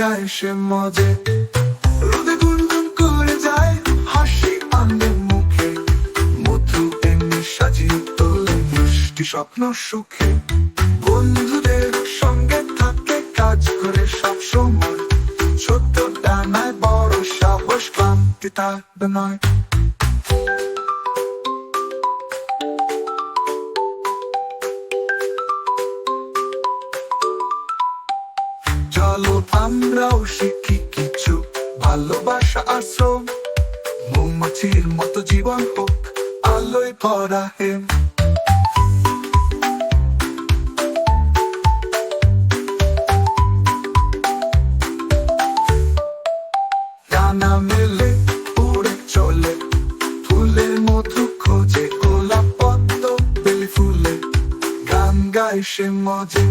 গায় সে মজে। রোদে গুনগুন করে যায় হাসি আনে মুখে। মধু এমনি সাজিয়ে তোলে মিষ্টি স্বপ্ন সুখে। বন্ধুদের সঙ্গে থাকে কাজ করে সব সময়। ছোট্ট ডানায় বড় সাহস, ক্লান্তি তার নয়। চলো আমরাও শিখি কিছু। ভালোবাসা আশ্রম মৌমাছির মতো জীবন হোক, আলোয় ভরা হেম। মেলে চলে। ফুলের গোলাপ গান সে মজে